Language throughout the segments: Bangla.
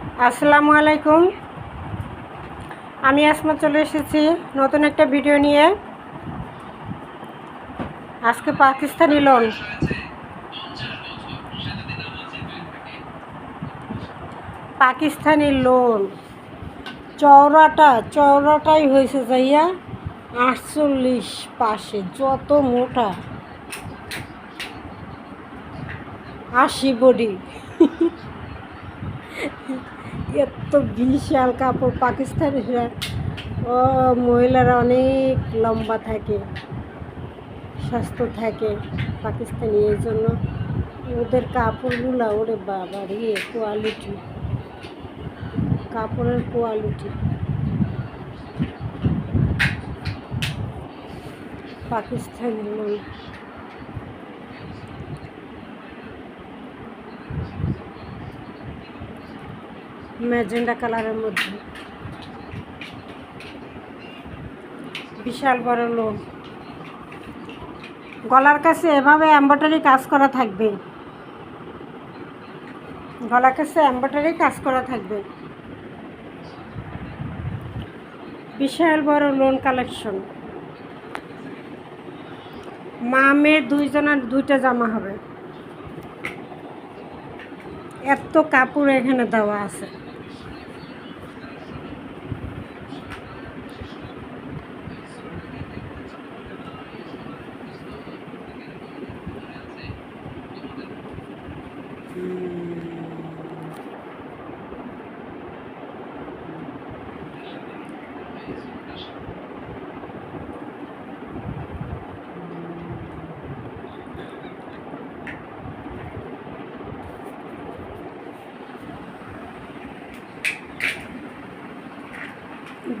আসসালামু আলাইকুম। আমি আসমা চলে এসেছি নতুন একটা ভিডিও নিয়ে। আজকে পাকিস্তানি লোন। পাকিস্তানি লোন। চওড়াটা, চওড়াটাই হয়েছে যাইয়া আটচল্লিশ পাশে, যত মোটা। আশি বডি। এত বিশাল কাপড়, পাকিস্তানিরা, ও মহিলারা অনেক লম্বা থাকে স্বাস্থ্য থাকে পাকিস্তানি, এই জন্য ওদের কাপড়গুলো, ওরে বাবা রে কোয়ালিটি কাপড়ের কোয়ালিটি পাকিস্তানি লোক। ম্যাজেন্ডা কালারের মধ্যে। বিশাল বড় লোক। গলার কাছে এভাবে এম্ব্রয়ডারি কাজ করা থাকবে? গলার কাছে এম্ব্রয়ডারি কাজ করা থাকবে? বিশাল বড় লোন কালেকশন। মা, মেয়ে দুইজনের দুইটা জামা হবে। এত কাপড় এখানে দেওয়া আছে।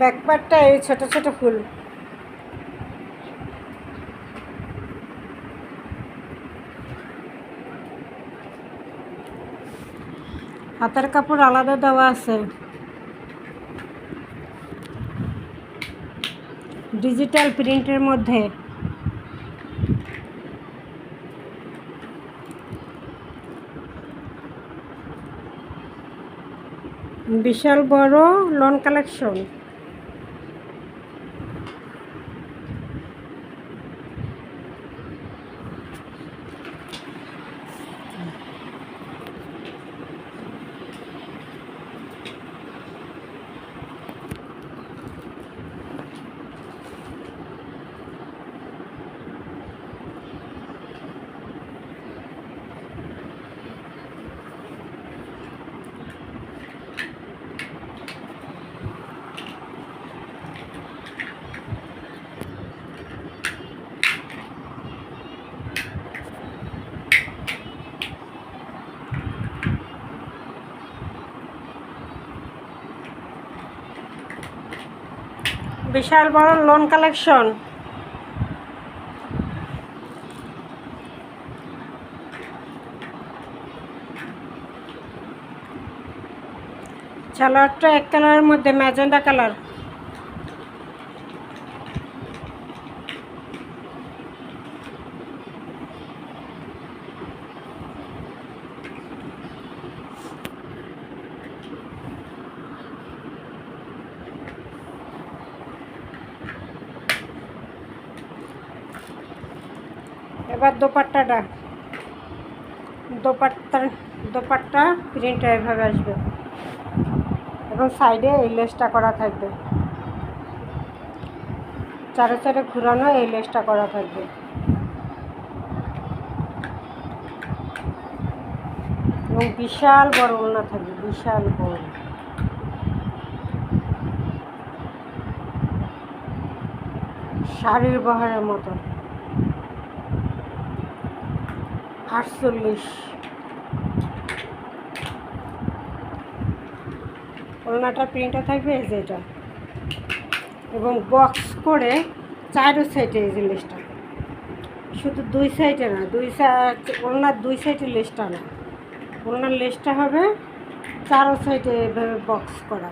ব্যাকপারটা এই ছোট ছোট ফুল। হাতের কাপড় আলাদা দেওয়া আছে। ডিজিটাল প্রিন্টের মধ্যে। বিশাল বড় লোন কালেকশন। বিশাল বড় লোন কালেকশন সালোয়ারটা এক কালারের মধ্যে ম্যাজেন্ডা কালার এবার দোপাট্টাটা, দোপাট্টার, দোপাট্টা প্রিন্টটা এভাবে আসবে। এবং সাইডে এই লেসটা করা থাকবে। চারে চারে ঘুরানো এই লেসটা করা থাকবে। এবং বিশাল বড় ওড়না থাকবে, বিশাল বড়। শাড়ির বহরের মতন আটচল্লিশ ওলনাটার প্রিন্টটা থাকবে এই যে এটা। এবং বক্স করে চারো সাইডে এই যে লেসটা শুধু দুই সাইডে না, দুই সাইড ওলনার দুই সাইডে লেসটা না। ওলনার লেসটা হবে চারো সাইডে এভাবে বক্স করা।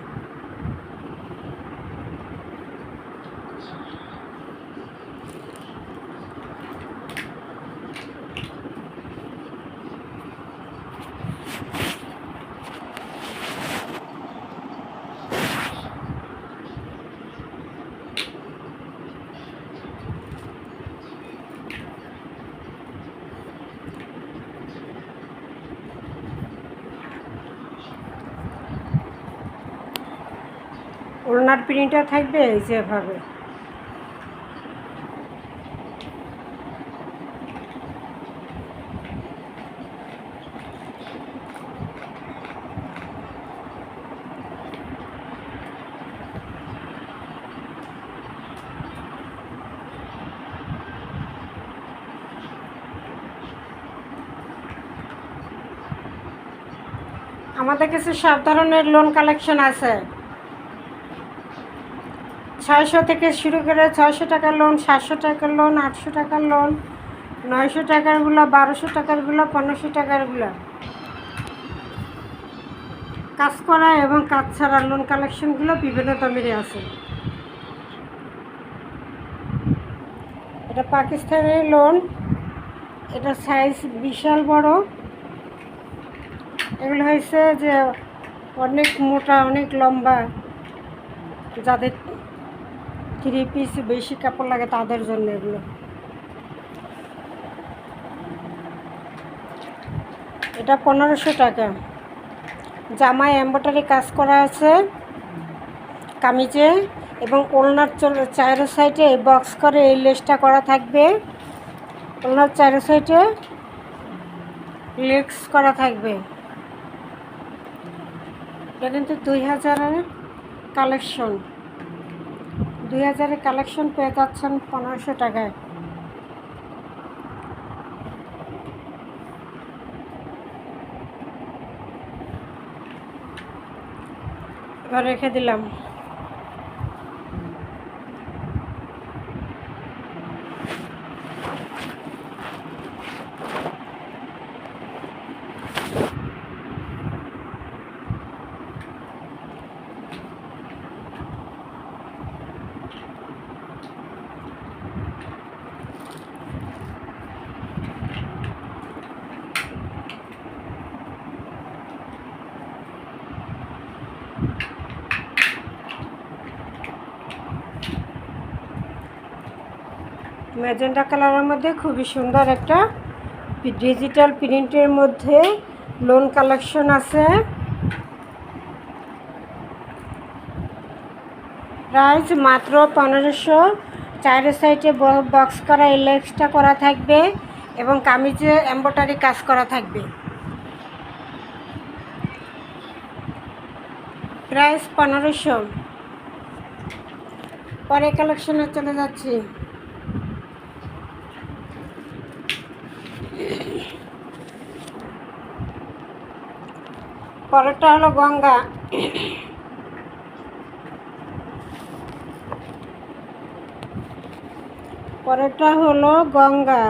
ওড়নার প্রিন্টটা থাকবে এই যেভাবে আমাদের কাছে সব ধরনের লোন কালেকশন আছে। ছয়শো থেকে শুরু করে ছয়শো টাকার লোন সাতশো টাকার লোন আটশো টাকার লোন নয়শো টাকারগুলো, বারোশো টাকারগুলো, পনেরোশো টাকারগুলো। কাজ করা এবং কাজ ছাড়া লোন কালেকশনগুলো বিভিন্ন দামেরই আছে। এটা পাকিস্তানের লোন এটা সাইজ বিশাল বড়। এগুলো হয়েছে যে অনেক মোটা, অনেক লম্বা, যাদের থ্রি পিস বেশি কাপড় লাগে তাদের জন্য এগুলো। এটা পনেরোশো টাকা। জামায় এম্ব্রয়ডারি কাজ করা আছে, কামিজে এবং ওলনার চারো সাইডে বক্স করে এই লেসটা করা থাকবে। ওলনার চারো সাইডে লেগস করা থাকবে। এটা কিন্তু দুই হাজারের কালেকশন। দুই হাজারের কালেকশন পেয়ে যাচ্ছেন পনেরোশো টাকায়। এবার রেখে দিলাম। ম্যাজেন্টা কালারের মধ্যে খুবই সুন্দর একটা ডিজিটাল প্রিন্টের মধ্যে লোন কালেকশন আছে। প্রাইস মাত্র পনেরোশো। চারের সাইডে বক্স করা এলেক্সটা করা থাকবে এবং কামিজে এম্ব্রয়ডারি কাজ করা থাকবে। প্রাইস পনেরোশো। পরে কালেকশনে চলে যাচ্ছি। পরেরটা হলো গঙ্গা। পরেরটা হলো গঙ্গা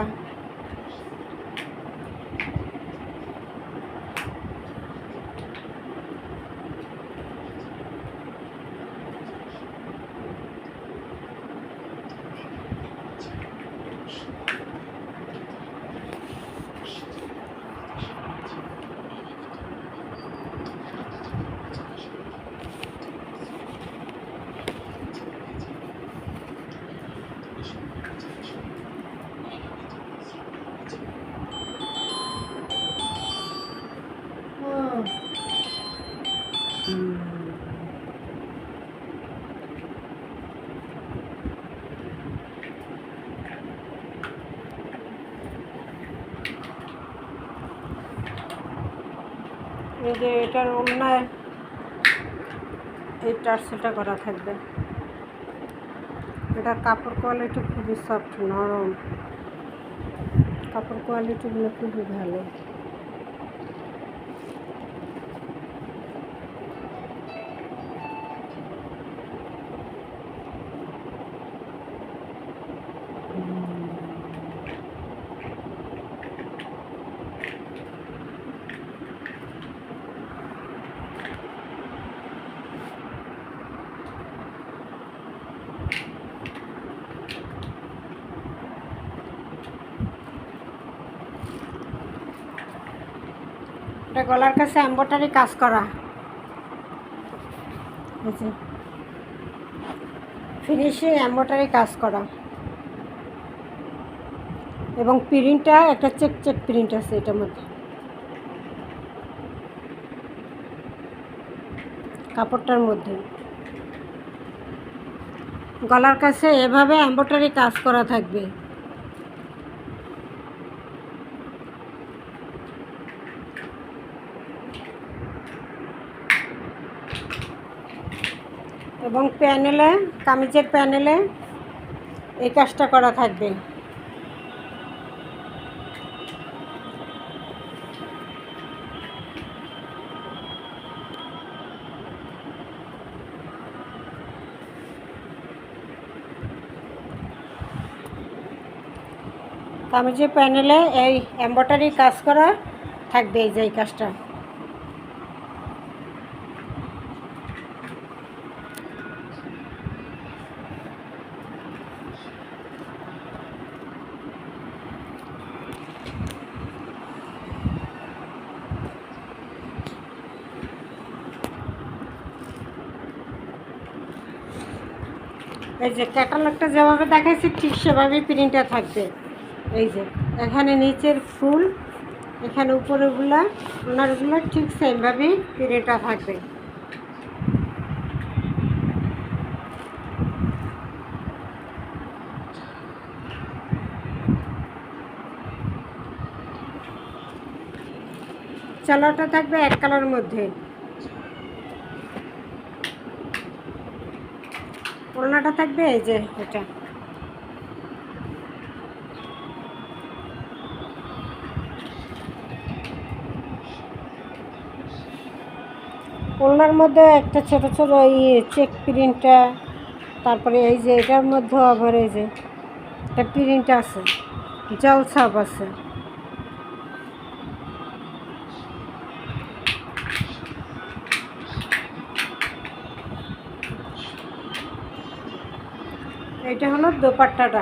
এই যে এটার অন্যায়, এই টার্সেলটা করা থাকবে। এটা কাপড় কোয়ালিটি খুবই সফট নরম। কাপড় কোয়ালিটিগুলো খুবই ভালো। এটা গলার কাছে এম্ব্রয়ডারি কাজ করা। ফিনিশিং এম্ব্রয়ডারি কাজ করা। এবং প্রিন্টটা একটা চেক চেক প্রিন্ট আছে এটার মধ্যে। কাপড়টার মধ্যে। গলার কাছে এভাবে এম্ব্রয়ডারি কাজ করা থাকবে। এবং প্যানেলে, কামিজের প্যানেলে এই কাজটা করা থাকবে। কামিজের প্যানেলে এই এম্ব্রয়ডারি কাজ করা থাকবে, এই যে এই কাজটা। এই যে ক্যাটালগটা যেভাবে দেখাইছি, ঠিক সেভাবেই প্রিন্টটা থাকবে। এই যে, এখানে নিচের ফুল, এখানে উপরেগুলা ওনারগুলো ঠিক সেমভাবেই প্রিন্টটা থাকবে। চালাটা থাকবে এক কালার মধ্যে। ওড়নাটা থাকবে? এই যে এটা। ওড়নার মধ্যে একটা ছোট ছোট এই চেক প্রিন্টটা, তারপরে এই যে এটার মধ্যে আবার এই যে একটা প্রিন্ট আছে, জল ছাপ আছে। এটা হলো দোপাট্টাটা।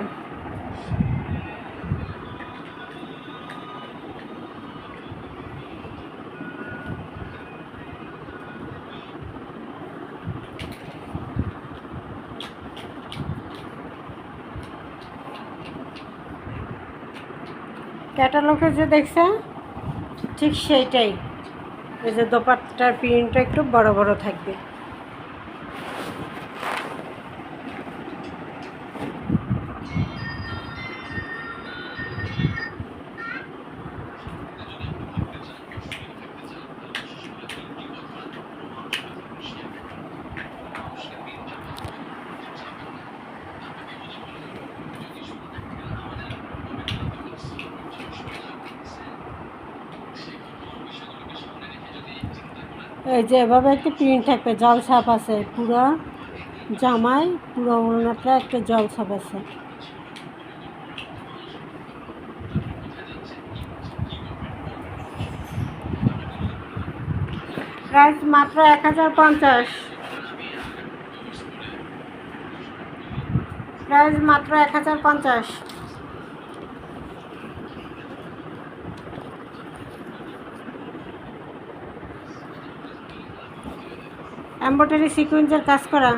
ক্যাটালগে যে দেখছে, ঠিক সেইটাই। এই যে দোপাট্টার প্রিন্টটা একটু বড় বড় থাকবে। এই যে এভাবে একটা প্রিন্ট থাকবে, জল ছাপ আছে, পুরো জামায় পুরো ওড়নাটা একটা জল ছাপ আছে। প্রাইস মাত্র এক হাজার পঞ্চাশ। প্রাইস মাত্র এক হাজার পঞ্চাশ। এম্ব্রয়ডারি সিকুয়েন্সের কাজ করা।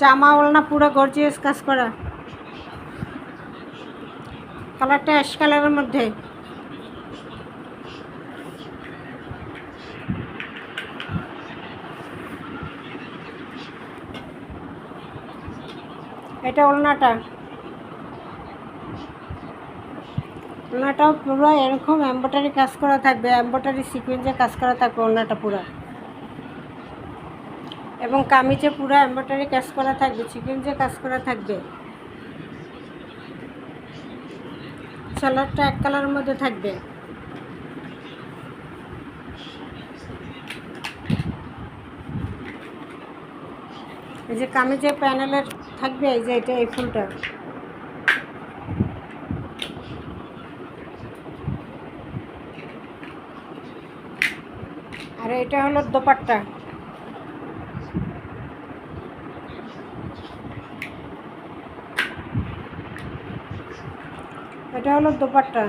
জামা, ওলনা পুরো গর্জিয়াস কাজ করা। কালারটা অ্যাশ কালারের মধ্যে। এটা ওলনাটা। ওলনাটাও পুরো এরকম এম্ব্রয়ডারি কাজ করা থাকবে, এম্ব্রয়ডারি সিকুয়েন্সে কাজ করা থাকবে ওলনাটা পুরো। এবং কামিজে পুরো এম্ব্রয়ডারি কাজ করা থাকবে, চিকেন যে কাজ করা থাকবে। সালোয়ারটা এক কালারের মধ্যে থাকবে। এই যে কামিজে প্যানেলের থাকবে, এই যে এটা, এই ফুলটা। আর এটা হলো দোপাট্টা। এটা হলো দোপাট্টা।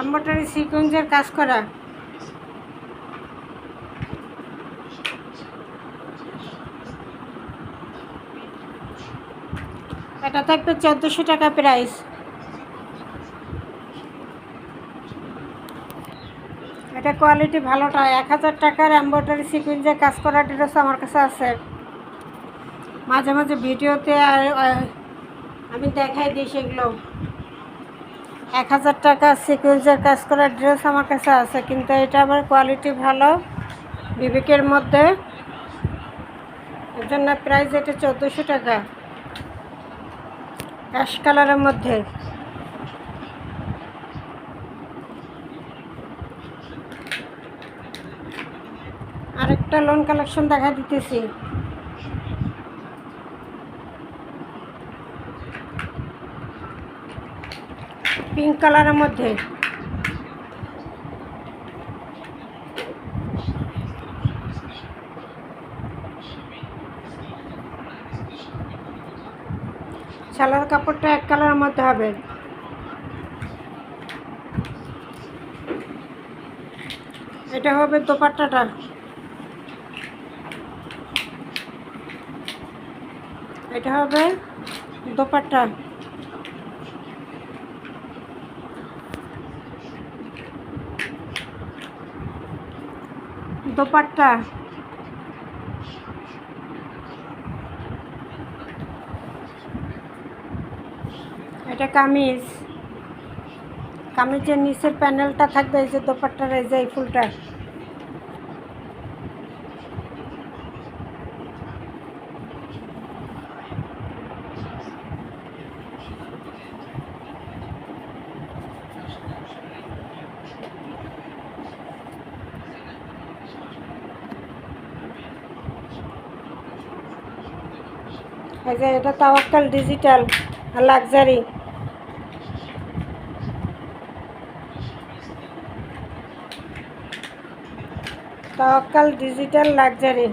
এম্ব্রয়ডারি সিকোয়েন্সের কাজ করা এটা থাকবে চোদ্দোশো টাকা প্রাইস এটা কোয়ালিটি ভালোটা, এক হাজার টাকার এম্ব্রয়ডারি সিকুয়েন্সের কাজ করা ড্রেস আমার কাছে আছে। মাঝে মাঝে ভিডিওতে আর আমি দেখাই দিই সেগুলো। এক হাজার টাকা সিকুয়েন্সের কাজ করা ড্রেস আমার কাছে আছে, কিন্তু এটা আবার কোয়ালিটি ভালো, বিবেকের মধ্যে। এর জন্য প্রাইস এটা চোদ্দোশো টাকা। অ্যাশ কালারের মধ্যে। আরেকটা লোন কালেকশন দেখা দিতেছি। পিঙ্ক কালারের মধ্যে। সালোয়ার কাপড়টা এক কালারের মধ্যে হবে। এটা হবে দোপাট্টাটা। এটা হবে দোপাট্টা। দোপাট্টা। এটা কামিজ। কামিজের নিচের প্যানেলটা থাকবে, এই যে দোপাট্টার, এই যে এই ফুলটা। এটা Tawakkal digital luxury. Tawakkal digital luxury.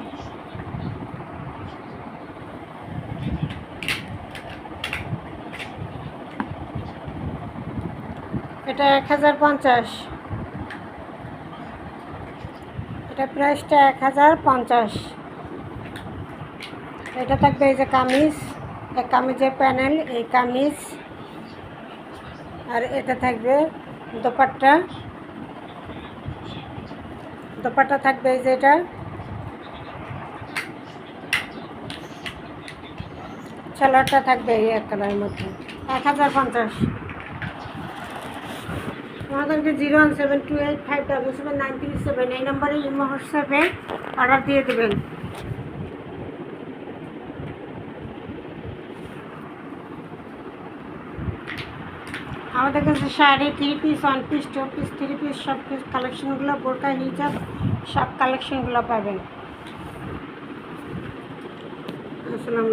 এটা এক হাজার পঞ্চাশ। এটা প্রাইসটা এক হাজার পঞ্চাশ। এটা থাকবে এই যে কামিজ, এই কামিজের প্যানেল, এই কামিজ। আর এটা থাকবে দোপাট্টা। দোপাট্টা থাকবে এই যে এটা। সালোয়ারটা থাকবে এই এক কালারের মধ্যে। এক হাজার পঞ্চাশ। আমাদেরকে zero one seven two eight five double seven nine three seven, এই নম্বরে ইমো হোয়াটসঅ্যাপে অর্ডার দিয়ে দেবেন। আমাদের কাছে sari three piece one piece two piece three piece সব পিস কালেকশনগুলো বোরকা হিজাব, সব কালেকশনগুলো পাবেন। আসসালামু